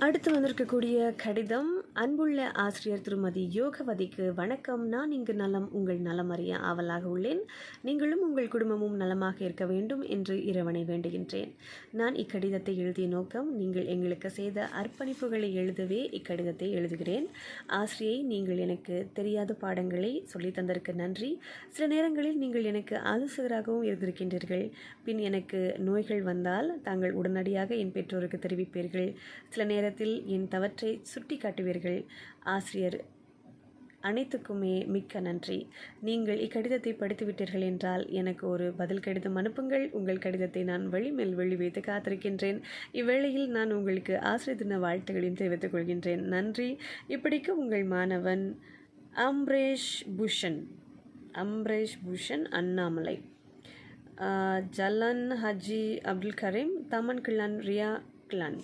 அடுத்து வந்திருக்கக்கூடிய கடிதம் அன்புள்ள ஆசிரியர் திருமதி யோகவதிக்கு வணக்கம். நான் இங்கு நலம் உங்கள் நலம் அறிய ஆவலாக உள்ளேன். நீங்களும் உங்கள் குடும்பமும் நலமாக இருக்க வேண்டும் என்று இறைவனை வேண்டுகின்றேன். நான் இக்கடிதத்தை எழுதிய நோக்கம் நீங்கள் எங்களுக்கு செய்த அர்ப்பணிப்புகளை எழுதவே இக்கடிதத்தை எழுதுகிறேன். ஆசிரியை நீங்கள் எனக்கு தெரியாத பாடங்களை சொல்லித் தந்ததற்கு நன்றி. சில நேரங்களில் நீங்கள் எனக்கு ஆலோசகராகவும் இருந்திருக்கின்றீர்கள். பின் எனக்கு நோய்கள் வந்தால் தாங்கள் உடனடியாக என் பெற்றோருக்கு தெரிவிப்பீர்கள். சில நேரத்தில் என் தவற்றை சுட்டி காட்டுவீர்கள் ஆசிரியர் அனைத்துக்குமே மிக்க நன்றி. நீங்கள் இக்கடிதத்தை படித்துவிட்டீர்கள் என்றால் எனக்கு ஒரு பதில் கடிதம் அனுப்புங்கள். உங்கள் கடிதத்தை நான் வழிமேல் வெளி வைத்து காத்திருக்கின்றேன். இவ்வேளையில் நான் உங்களுக்கு ஆசிரியர் தின வாழ்த்துகளையும் தெரிவித்துக் கொள்கின்றேன். நன்றி. இப்படிக்கு உங்கள் மாணவன் அம்ரேஷ் பூஷன். அம்ரேஷ் பூஷன் அண்ணாமலை. ஜலன் Haji Abdul Karim Thaman clan Riya clan.